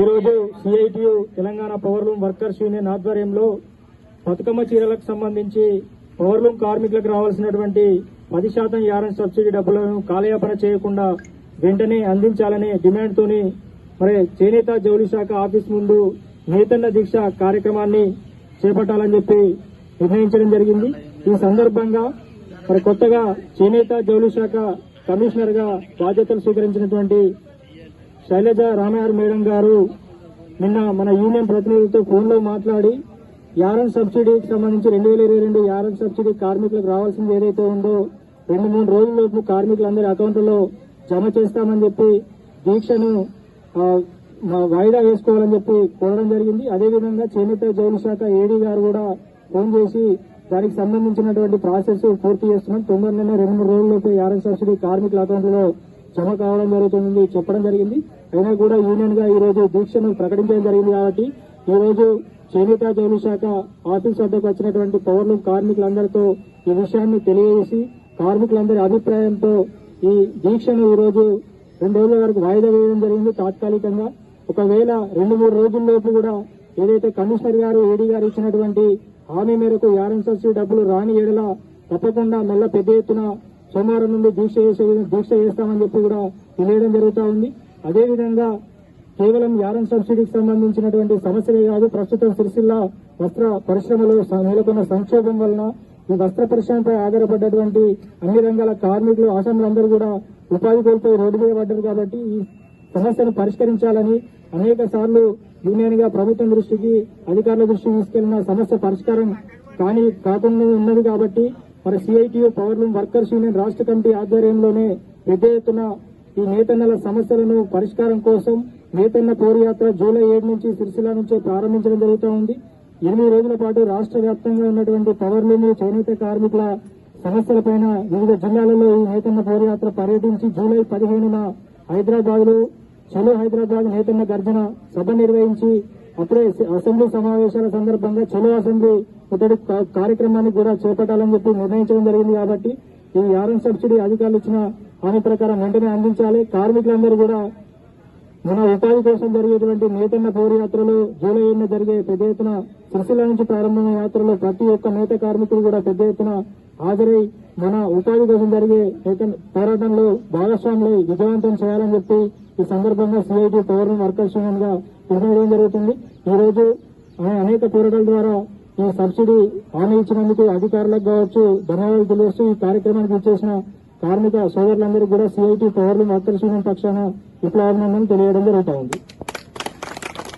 ఈరోజు CITU Telangana powerloom workers union ఆధ్వర్యంలో బతుకమ్మ చీరలకు సంబంధించి పవర్లూమ్ కార్మికులకు రావాల్సినటువంటి పది శాతం యారన్ సబ్సిడీ డబ్బులను కాలయాపన చేయకుండా వెంటనే అందించాలనే డిమాండ్తోని మరి చేనేత జౌళి శాఖ ఆఫీస్ ముందు నేతన్న దీక్ష కార్యక్రమాన్ని చేపట్టాలని చెప్పి నిర్ణయించడం జరిగింది. ఈ సందర్భంగా మరి కొత్తగా చేనేత జౌళి శాఖ కమిషనర్గా బాధ్యతలు స్వీకరించినటువంటి శైలజ రామయార్ మేడం గారు నిన్న మన యూనియన్ ప్రతినిధులతో ఫోన్లో మాట్లాడి యారన్ సబ్సిడీకి సంబంధించి రెండు వేల ఇరవై రెండు యారన్ సబ్సిడీ కార్మికులకు రావాల్సింది ఏదైతే ఉందో రెండు మూడు రోజుల్లోపు కార్మికులందరి అకౌంట్లలో జమ చేస్తామని చెప్పి దీక్షను వాయిదా వేసుకోవాలని చెప్పి కోరడం జరిగింది. అదేవిధంగా చేనేత జౌలు శాఖ ఏడీ గారు కూడా ఫోన్ చేసి దానికి సంబంధించినటువంటి ప్రాసెస్ పూర్తి చేస్తున్నాం. తొందరలోనే రెండు మూడు రోజుల్లోపు యారన్ సబ్సిడీ కార్మికుల అకౌంట్లలో జమ కావడం జరుగుతుంది చెప్పడం జరిగింది. అయినా కూడా యూనియన్గా ఈ రోజు దీక్షను ప్రకటించడం జరిగింది కాబట్టి ఈ రోజు చేనేత జౌలు శాఖ ఆఫీస్ వద్దకు వచ్చినటువంటి పౌరులు కార్మికులందరితో ఈ విషయాన్ని తెలియజేసి కార్మికులందరి అభిప్రాయంతో ఈ దీక్షను ఈ రోజు రెండు రోజుల వరకు వాయిదా వేయడం జరిగింది తాత్కాలికంగా. ఒకవేళ రెండు మూడు రోజుల్లోపు కూడా ఏదైతే కమిషనర్ గారు ఏడీ గారు ఇచ్చినటువంటి హామీ మేరకు యారన్ డబ్బులు రాని ఏడల తప్పకుండా మళ్ళా పెద్ద ఎత్తున సోమవారం నుండి దీక్ష చేసే దీక్ష చేస్తామని చెప్పి కూడా తెలియడం జరుగుతూ ఉంది. అదేవిధంగా కేవలం యారన్ సబ్సిడీకి సంబంధించినటువంటి సమస్యలే కాదు ప్రస్తుతం సిరిసిల్ల వస్త్ర పరిశ్రమలో నెలకొన్న సంక్షోభం వలన ఈ వస్త్ర పరిశ్రమపై ఆధారపడ్డటువంటి అన్ని రంగాల కార్మికులు ఆసాములందరూ కూడా ఉపాధి కోల్పోయి రోడ్డు మీద పడ్డారు కాబట్టి ఈ సమస్యను పరిష్కరించాలని అనేక సార్లు యూనియన్గా ప్రభుత్వం దృష్టికి అధికారుల దృష్టికి తీసుకెళ్ళిన సమస్య పరిష్కారం కానీ కాకుండా ఉన్నది కాబట్టి మరి CITU power loom workers union రాష్ట్ర కమిటీ ఆధ్వర్యంలోనే పెద్ద ఎత్తున ఈ నేతన్నల సమస్యలను పరిష్కారం కోసం నేతన్న పోరుయాత్ర జూలై ఏడు నుంచి సిరిసిల్ల నుంచి ప్రారంభించడం జరుగుతూ ఉంది. ఎనిమిది రోజుల పాటు రాష్ట్ర వ్యాప్తంగా ఉన్నటువంటి పవర్ లూమ్ చేనేత కార్మికుల సమస్యలపైన వివిధ జిల్లాలలో ఈ నేతన్న పోరుయాత్ర పర్యటించి జూలై పదిహేనున హైదరాబాద్లో చలో హైదరాబాద్ నేతన్న గర్జన సభ నిర్వహించి అప్పుడే అసెంబ్లీ సమావేశాల సందర్భంగా చలో అసెంబ్లీ ఇతడి కార్యక్రమాన్ని కూడా చేపట్టాలని చెప్పి నిర్ణయించడం జరిగింది కాబట్టి ఈ యారన్ సబ్సిడీ అధికారులు ఇచ్చిన హామీ ప్రకారం వెంటనే అందించాలి. కార్మికులందరూ కూడా మన ఉపాధి కోసం జరిగేటువంటి నేతన్న పౌర యాత్రలో జూలై ఏడున జరిగే పెద్ద ఎత్తున సిరిసిల్ల నుంచి ప్రారంభమైన యాత్రలో ప్రతి ఒక్క నేత కార్మికులు కూడా పెద్ద ఎత్తున హాజరై మన ఉపాధి కోసం జరిగే పోరాటంలో భాగస్వాములు విజయవంతం చేయాలని చెప్పి ఈ సందర్భంగా సిఐటి పవర్ వర్కర్స్ యూనియన్గా నిర్ణయించడం జరుగుతుంది. ఈ రోజు అనేక పోరాటాల ద్వారా ఈ సబ్సిడీ హామీ ఇచ్చినందుకు అధికారులకు కావచ్చు ధన్యవాదాలు తెలియజేస్తూ ఈ కార్యక్రమానికి ఇచ్చేసిన కార్మిక సోదరులందరికీ కూడా సిఐటి పౌరులు వర్కర్స్ యూనియన్ పక్షాన విప్లవాభినందనలు తెలియడం జరుగుతోంది